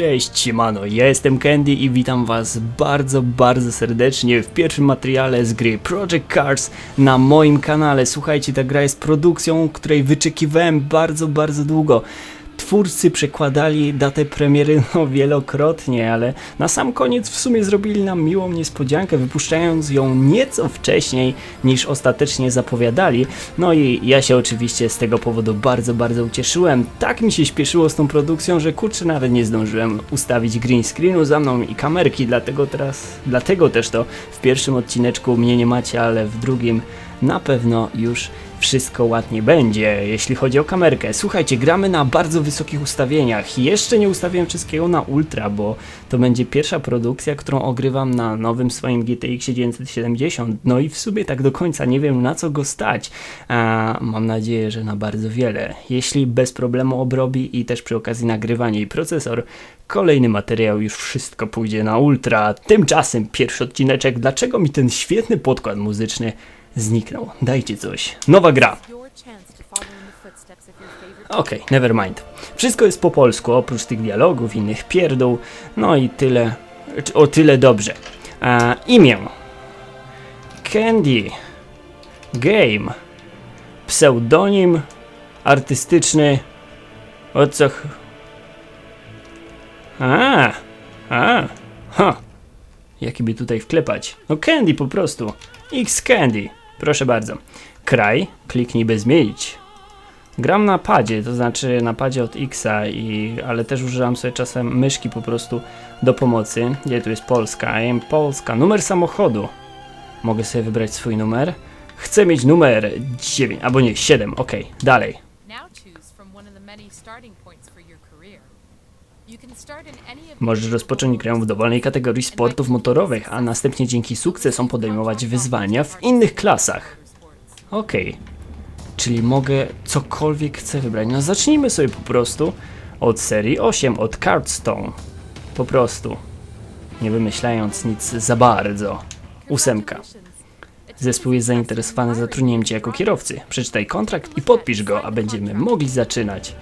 Cześć, siemano, ja jestem Candy i witam was bardzo, bardzo serdecznie w pierwszym materiale z gry Project Cars na moim kanale. Słuchajcie, ta gra jest produkcją, której wyczekiwałem bardzo, bardzo długo. Twórcy przekładali datę premiery no wielokrotnie, ale na sam koniec w sumie zrobili nam miłą niespodziankę, wypuszczając ją nieco wcześniej niż ostatecznie zapowiadali. No i ja się oczywiście z tego powodu bardzo, bardzo ucieszyłem. Tak mi się śpieszyło z tą produkcją, że kurczę nawet nie zdążyłem ustawić green screenu za mną i kamerki, dlatego teraz, dlatego też to w pierwszym odcineczku mnie nie macie, ale w drugim na pewno już wszystko ładnie będzie, jeśli chodzi o kamerkę. Słuchajcie, gramy na bardzo wysokich ustawieniach. Jeszcze nie ustawiłem wszystkiego na ultra, bo to będzie pierwsza produkcja, którą ogrywam na nowym swoim GTX 970. No i w sumie tak do końca nie wiem na co go stać. A mam nadzieję, że na bardzo wiele. Jeśli bez problemu obrobi i też przy okazji nagrywania i procesor, kolejny materiał już wszystko pójdzie na ultra. Tymczasem pierwszy odcineczek, dlaczego mi ten świetny podkład muzyczny zniknął. Dajcie coś. Nowa gra. Okej, never mind. Wszystko jest po polsku, oprócz tych dialogów, innych pierdół. No i tyle. O tyle dobrze. A, imię. Candy. Game. Pseudonim. Artystyczny. O co. ch- A. A. Ha. Jaki by tutaj wklepać? No Candy po prostu. X Candy. Proszę bardzo. Kraj. Kliknij by zmienić. Gram na padzie, to znaczy na padzie od Xa, i, ale też używam sobie czasem myszki po prostu do pomocy. Gdzie tu jest Polska? Polska. Numer samochodu. Mogę sobie wybrać swój numer. Chcę mieć numer 9, albo nie, 7, ok, dalej. Możesz rozpocząć grę w dowolnej kategorii sportów motorowych, a następnie dzięki sukcesom podejmować wyzwania w innych klasach. Okej. Czyli mogę cokolwiek chcę wybrać. No zacznijmy sobie po prostu od serii 8, od Cardstone. Po prostu. Nie wymyślając nic za bardzo. Ósemka. Zespół jest zainteresowany zatrudnieniem Cię jako kierowcy. Przeczytaj kontrakt i podpisz go, a będziemy mogli zaczynać.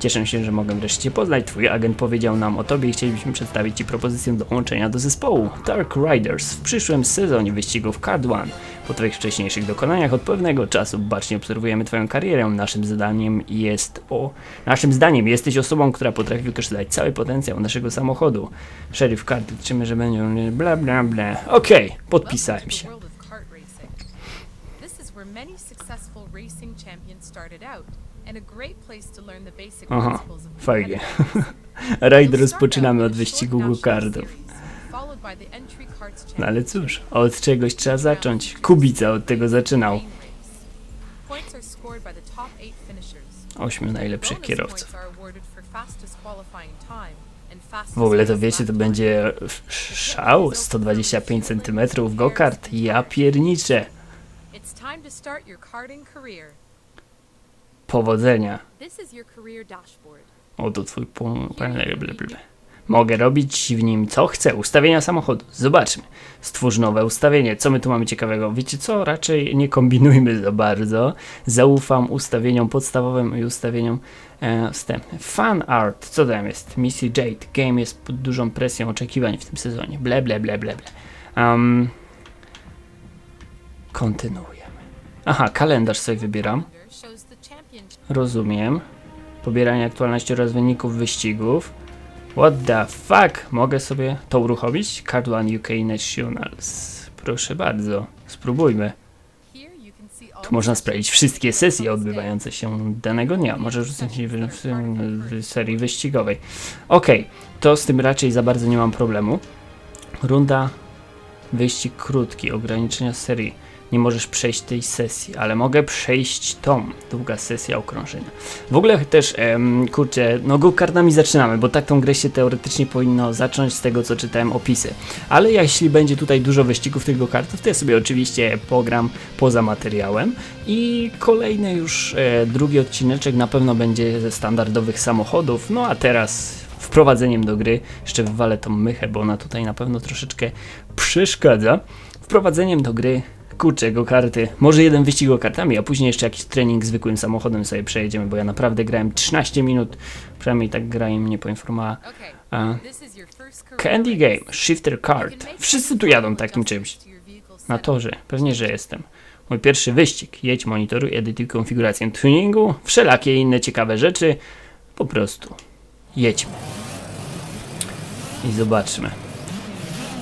Cieszę się, że mogę wreszcie poznać. Twój agent powiedział nam o Tobie i chcielibyśmy przedstawić Ci propozycję dołączenia do zespołu Dark Riders w przyszłym sezonie wyścigów Card One. Po Twoich wcześniejszych dokonaniach od pewnego czasu bacznie obserwujemy Twoją karierę. Naszym zadaniem jest o... Naszym zdaniem jesteś osobą, która potrafi wykorzystać cały potencjał naszego samochodu. Sheriff Card, liczymy, że będzie bla bla bla. Okej, podpisałem się. Many successful racing champions started out, Aha, fajnie. start rozpoczynamy od wyścigu go-kartów. No ale cóż, od czegoś trzeba zacząć. Kubica od tego zaczynał. Ośmiu najlepszych kierowców. W ogóle to wiecie, to będzie szał 125 cm go-kart. Ja pierniczę. It's time to start your karting career. Powodzenia. Oto twój punkt. Mogę robić w nim co chcę. Ustawienia samochodu. Zobaczmy. Stwórz nowe ustawienie. Co my tu mamy ciekawego? Wiecie co? Raczej nie kombinujmy za bardzo. Zaufam ustawieniom podstawowym i ustawieniom e, wstępnym. Fan art. Co tam jest? Missy Jade. Game jest pod dużą presją oczekiwań w tym sezonie. Ble, ble, ble, ble, ble. Um, kontynuujemy. Aha, kalendarz sobie wybieram. Rozumiem. Pobieranie aktualności oraz wyników wyścigów. What the fuck? Mogę sobie to uruchomić? Card One UK Nationals. Proszę bardzo, spróbujmy. Tu można sprawdzić wszystkie sesje odbywające się danego dnia. Może rzucać w, serii wyścigowej. Okej, to z tym raczej za bardzo nie mam problemu. Runda, wyścig krótki, ograniczenia serii. Nie możesz przejść tej sesji, ale mogę przejść tą. Długa sesja okrążenia. W ogóle też, em, kurczę, no go-kartami zaczynamy, bo tak tą grę się teoretycznie powinno zacząć z tego, co czytałem opisy. Ale jeśli będzie tutaj dużo wyścigów tych go-kartów, to ja sobie oczywiście pogram poza materiałem. I kolejny już e, drugi odcineczek na pewno będzie ze standardowych samochodów. No a teraz wprowadzeniem do gry, jeszcze wywalę tą mychę, bo ona tutaj na pewno troszeczkę przeszkadza. Wprowadzeniem do gry Kurczę, go karty. Może jeden wyścig go kartami, a później jeszcze jakiś trening zwykłym samochodem sobie przejedziemy, bo ja naprawdę grałem 13 minut. Przynajmniej tak grałem, mnie poinformowała. Okay, A, this is your first career Candy. Game, Shifter make Wszyscy tu jadą takim czymś. Na torze, pewnie, że jestem. Mój pierwszy wyścig. Jedź, monitoruj, edytuj konfigurację tuningu, wszelakie inne ciekawe rzeczy. Po prostu jedźmy. I zobaczmy.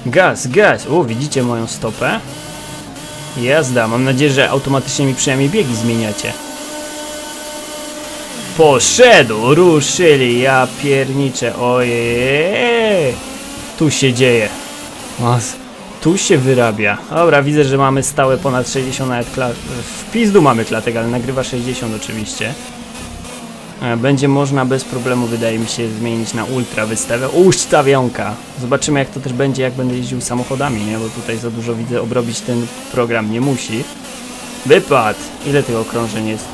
Gaz, gaz. O, widzicie moją stopę? Jazda. Mam nadzieję, że automatycznie mi przynajmniej biegi zmieniacie. Poszedł, ruszyli, ja pierniczę, ojej, tu się dzieje. O, tu się wyrabia. Dobra, widzę, że mamy stałe ponad 60 nawet klat. W pizdu mamy klatek, ale nagrywa 60 oczywiście. E, Będzie można bez problemu, wydaje mi się, zmienić na ultra wystawę. Ustawionka! Zobaczymy, jak to też będzie, jak będę jeździł samochodami, nie? Bo tutaj za dużo widzę, obrobić ten program nie musi. Wypad! Ile tych okrążeń jest?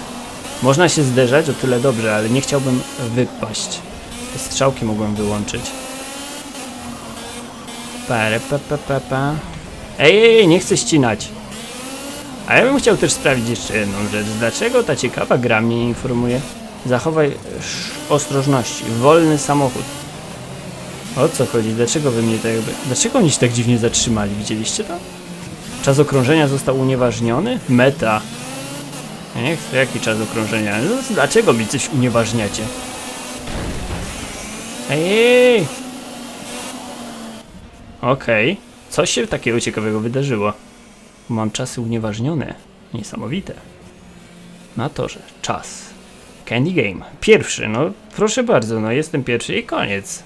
Można się zderzać, o tyle dobrze, ale nie chciałbym wypaść. Te strzałki mogłem wyłączyć. Pa. Ej, ej, ej, nie chcę ścinać. A ja bym chciał też sprawdzić jeszcze jedną rzecz. Dlaczego ta ciekawa gra mnie informuje? Zachowaj ostrożności. Wolny samochód. O co chodzi? Dlaczego wy mnie tak jakby... Dlaczego oni się tak dziwnie zatrzymali? Widzieliście to? Czas okrążenia został unieważniony? Meta. Ja nie chcę. Jaki czas okrążenia? No, dlaczego mi coś unieważniacie? Ej! ej. Okej. Coś się takiego ciekawego wydarzyło. Mam czasy unieważnione. Niesamowite. Na torze. Czas. Candy Game. Pierwszy, no proszę bardzo, no jestem pierwszy i koniec.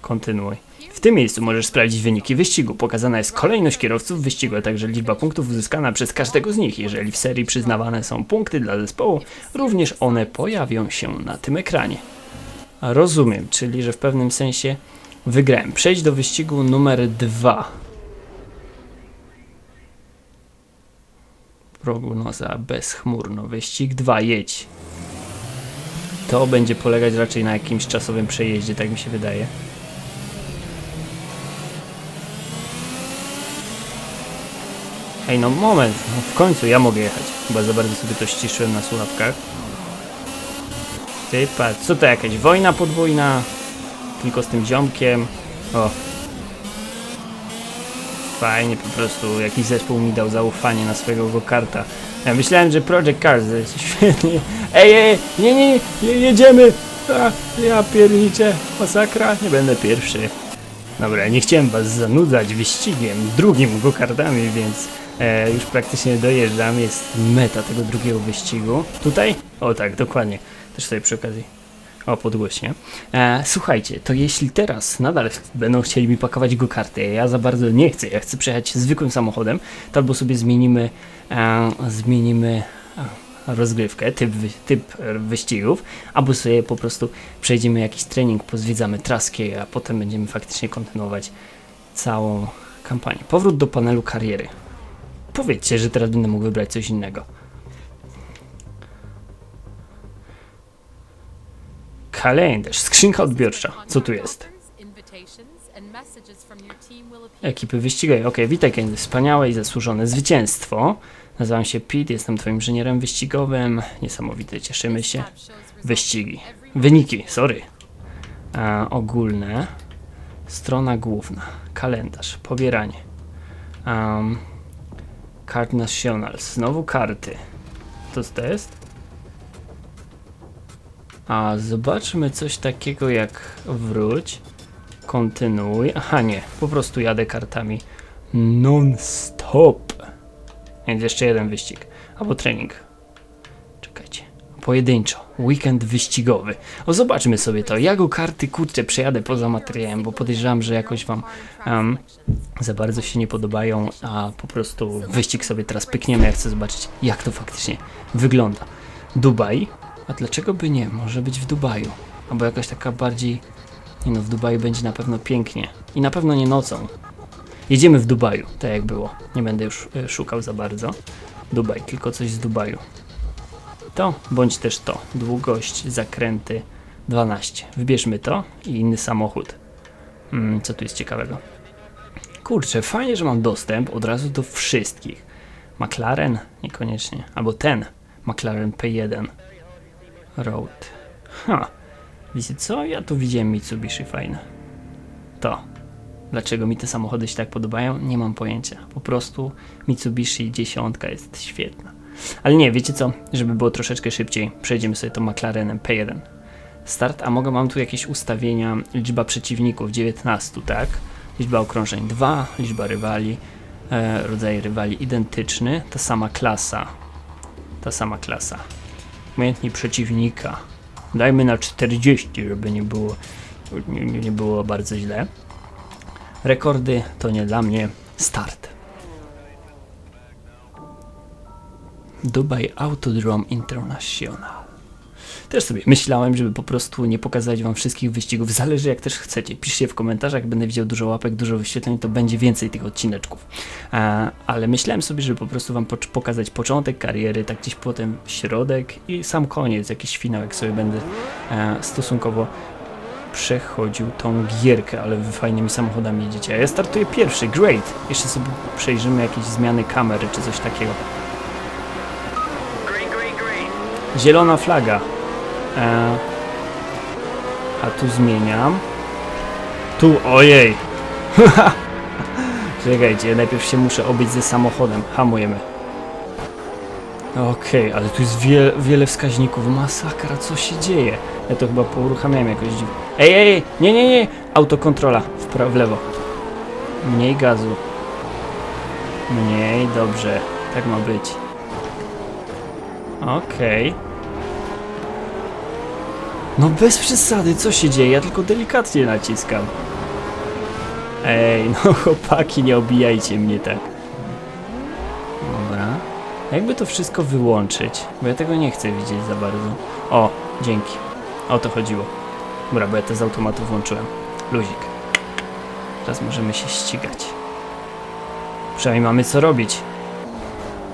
Kontynuuj. W tym miejscu możesz sprawdzić wyniki wyścigu. Pokazana jest kolejność kierowców wyścigu, a także liczba punktów uzyskana przez każdego z nich. Jeżeli w serii przyznawane są punkty dla zespołu, również one pojawią się na tym ekranie. Rozumiem, czyli że w pewnym sensie wygrałem. Przejdź do wyścigu numer dwa. Prognoza bezchmurno. Wyścig 2, jedź. To będzie polegać raczej na jakimś czasowym przejeździe, tak mi się wydaje. Ej, no moment, no w końcu ja mogę jechać. Chyba za bardzo sobie to ściszyłem na słuchawkach. Ty patrz, co to jakaś wojna podwójna? Tylko z tym ziomkiem. O. Fajnie po prostu, jakiś zespół mi dał zaufanie na swojego go-karta. Ja myślałem, że Project Cars jest świetnie. Ej, ej, nie, nie, nie, jedziemy! A, ja pierniczę, masakra, nie będę pierwszy. Dobra, nie chciałem was zanudzać wyścigiem, drugim go-kartami, więc e, już praktycznie dojeżdżam. Jest meta tego drugiego wyścigu. Tutaj? O tak, dokładnie. Też sobie przy okazji. O, podgłośnie. E, słuchajcie, to jeśli teraz nadal będą chcieli mi pakować go karty, ja za bardzo nie chcę, ja chcę przejechać zwykłym samochodem, to albo sobie zmienimy, zmienimy rozgrywkę, typ, typ e, wyścigów, albo sobie po prostu przejdziemy jakiś trening, pozwiedzamy traski, a potem będziemy faktycznie kontynuować całą kampanię. Powrót do panelu kariery. Powiedzcie, że teraz będę mógł wybrać coś innego. Kalendarz, skrzynka odbiorcza. Co tu jest? Ekipy wyścigowej. Okej, witaj Kenny. Wspaniałe i zasłużone zwycięstwo. Nazywam się Pete, jestem twoim inżynierem wyścigowym. Niesamowite, cieszymy się. Wyścigi. Wyniki, sorry. E, ogólne. Strona główna. Kalendarz. Pobieranie. Um, Card Nationals. Znowu karty. To co to jest? A zobaczmy coś takiego jak wróć. Kontynuuj. Aha, nie. Po prostu jadę kartami non-stop. Więc jeszcze jeden wyścig. Albo trening. Czekajcie. Pojedynczo. Weekend wyścigowy. O, zobaczmy sobie to. Ja go karty kurczę przejadę poza materiałem, bo podejrzewam, że jakoś wam em, za bardzo się nie podobają, a po prostu wyścig sobie teraz pykniemy. Ja chcę zobaczyć, jak to faktycznie wygląda. Dubaj. A dlaczego by nie? Może być w Dubaju. Albo jakaś taka bardziej... Nie no, w Dubaju będzie na pewno pięknie. I na pewno nie nocą. Jedziemy w Dubaju, tak jak było. Nie będę już e, szukał za bardzo. Dubaj, tylko coś z Dubaju. To, bądź też to. Długość, zakręty 12. Wybierzmy to i inny samochód. Mm, co tu jest ciekawego? Kurczę, fajnie, że mam dostęp od razu do wszystkich. McLaren? Niekoniecznie. Albo ten. McLaren P1. Road. Ha. Wiecie co? Ja tu widziałem Mitsubishi fajne. To. Dlaczego mi te samochody się tak podobają? Nie mam pojęcia. Po prostu Mitsubishi 10 jest świetna. Ale nie, wiecie co? Żeby było troszeczkę szybciej, przejdziemy sobie to McLarenem P1. Start, a mogę, mam tu jakieś ustawienia, liczba przeciwników 19, tak? Liczba okrążeń 2, liczba rywali, e, rodzaj rywali identyczny, ta sama klasa. Ta sama klasa. Umiejętni przeciwnika. Dajmy na 40, żeby nie było, nie, nie było bardzo źle. Rekordy to nie dla mnie. Start. Dubai Autodrome International. Też sobie myślałem, żeby po prostu nie pokazać wam wszystkich wyścigów. Zależy jak też chcecie. Piszcie w komentarzach, będę widział dużo łapek, dużo wyświetleń, to będzie więcej tych odcineczków. Ale myślałem sobie, żeby po prostu wam pokazać początek kariery, tak gdzieś potem środek i sam koniec, jakiś finał, jak sobie będę e, stosunkowo przechodził tą gierkę, ale wy fajnymi samochodami jedziecie. A ja startuję pierwszy, great. Jeszcze sobie przejrzymy jakieś zmiany kamery czy coś takiego. Zielona flaga. E, a tu zmieniam. Tu, ojej. Czekajcie, najpierw się muszę obyć ze samochodem. Hamujemy. Okej, ale tu jest wie, wiele wskaźników. Masakra, co się dzieje? Ja to chyba pouruchamiałem jakoś dziwnie. Ej, ej, ej, nie, nie, nie. Autokontrola, w w lewo. Mniej gazu. Mniej, dobrze. Tak ma być. Okej. No bez przesady, co się dzieje? Ja tylko delikatnie naciskam. Ej, no chłopaki, nie obijajcie mnie tak. Jakby to wszystko wyłączyć? Bo ja tego nie chcę widzieć za bardzo. O, dzięki. O to chodziło. Dobra, bo ja to z automatu włączyłem. Luzik. Teraz możemy się ścigać. Przynajmniej mamy co robić.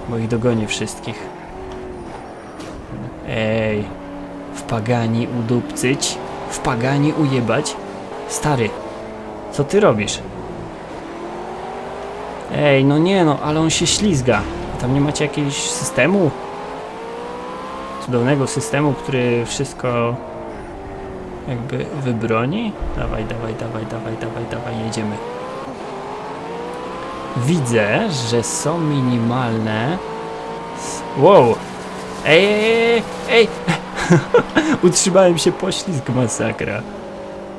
Bo ich dogonię wszystkich. Ej, w pagani udupcyć, w pagani ujebać. Stary, co ty robisz? Ej, no nie no, ale on się ślizga. Tam nie macie jakiegoś systemu? Cudownego systemu, który wszystko jakby wybroni? Dawaj, dawaj, dawaj, dawaj, dawaj, dawaj, jedziemy. Widzę, że są minimalne... Wow! Ej, ej, ej, ej! Utrzymałem się poślizg, masakra.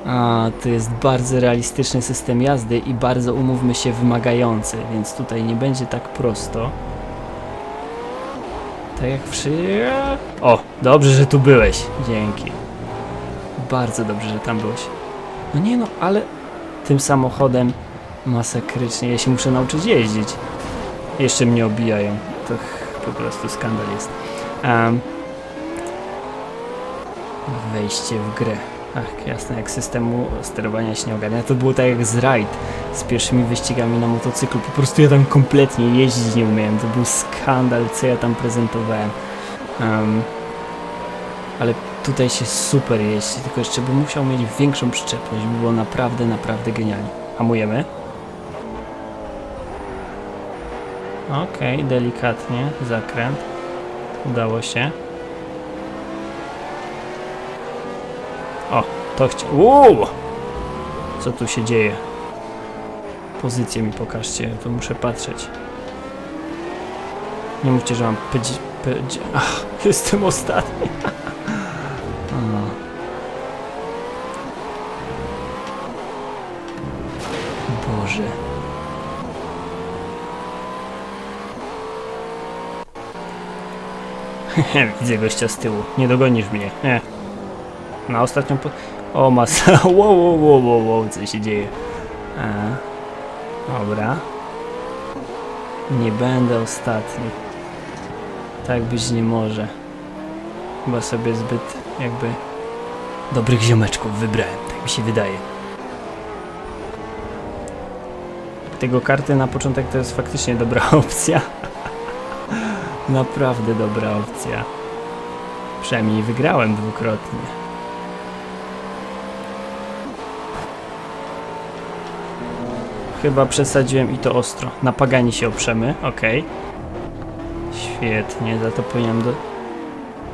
A, to jest bardzo realistyczny system jazdy i bardzo, umówmy się, wymagający, więc tutaj nie będzie tak prosto. Tak jak przy... O, dobrze, że tu byłeś. Dzięki. Bardzo dobrze, że tam byłeś. No nie no, ale tym samochodem masakrycznie. Ja się muszę nauczyć jeździć. Jeszcze mnie obijają. To po prostu skandal jest. Em, wejście w grę. Ach, jasne, jak systemu sterowania się nie ogarnia. To było tak jak z Ride, z pierwszymi wyścigami na motocyklu. Po prostu ja tam kompletnie jeździć nie umiałem. To był skandal, co ja tam prezentowałem. Em, ale tutaj się super jeździ, tylko jeszcze bym musiał mieć większą przyczepność. By było naprawdę, naprawdę genialnie. Hamujemy. Okej, delikatnie, zakręt. Udało się. O, to chcia... Uuu! Co tu się dzieje? Pozycję mi pokażcie, to muszę patrzeć. Nie mówcie, że mam pedzi... pedzi... Ach, jestem ostatni. Boże. Widzę gościa z tyłu. Nie dogonisz mnie. Nie. Na ostatnią. O masa. Wow, wow, wow, wow, wow, co się dzieje? A, dobra. Nie będę ostatni. Tak być nie może. Chyba sobie zbyt jakby dobrych ziomeczków wybrałem, tak mi się wydaje. Tego karty na początek to jest faktycznie dobra opcja. Naprawdę dobra opcja. Przynajmniej wygrałem dwukrotnie. Chyba przesadziłem i to ostro. Na pagani się oprzemy, okej. Świetnie, za to powinienem do...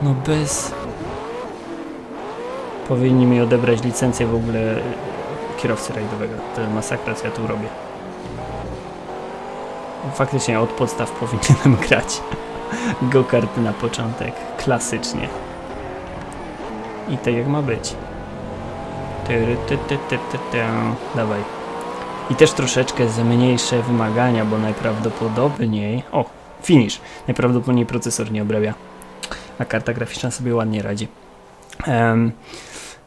No bez... Powinni mi odebrać licencję w ogóle kierowcy rajdowego. To jest masakra, co ja tu robię. Faktycznie od podstaw powinienem grać. Go-karty na początek. Klasycznie. I tak jak ma być. Tyry, ty, ty, ty, ty, ty. Dawaj. I też troszeczkę zmniejszę wymagania, bo najprawdopodobniej... O, finish. Najprawdopodobniej procesor nie obrabia. A karta graficzna sobie ładnie radzi. Em,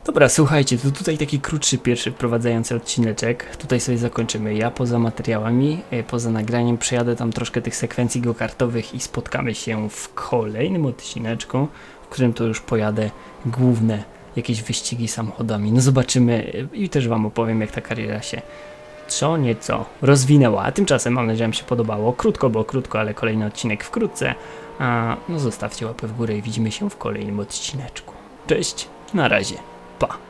dobra, słuchajcie, to tutaj taki krótszy pierwszy wprowadzający odcineczek. Tutaj sobie zakończymy. Ja poza materiałami, e, poza nagraniem przejadę tam troszkę tych sekwencji go-kartowych i spotkamy się w kolejnym odcineczku, w którym to już pojadę główne jakieś wyścigi samochodami. No zobaczymy i też wam opowiem jak ta kariera się co nieco rozwinęła. A tymczasem mam nadzieję, że się podobało. Krótko, bo krótko, ale kolejny odcinek wkrótce. A, no zostawcie łapę w górę i widzimy się w kolejnym odcineczku. Cześć, na razie, pa.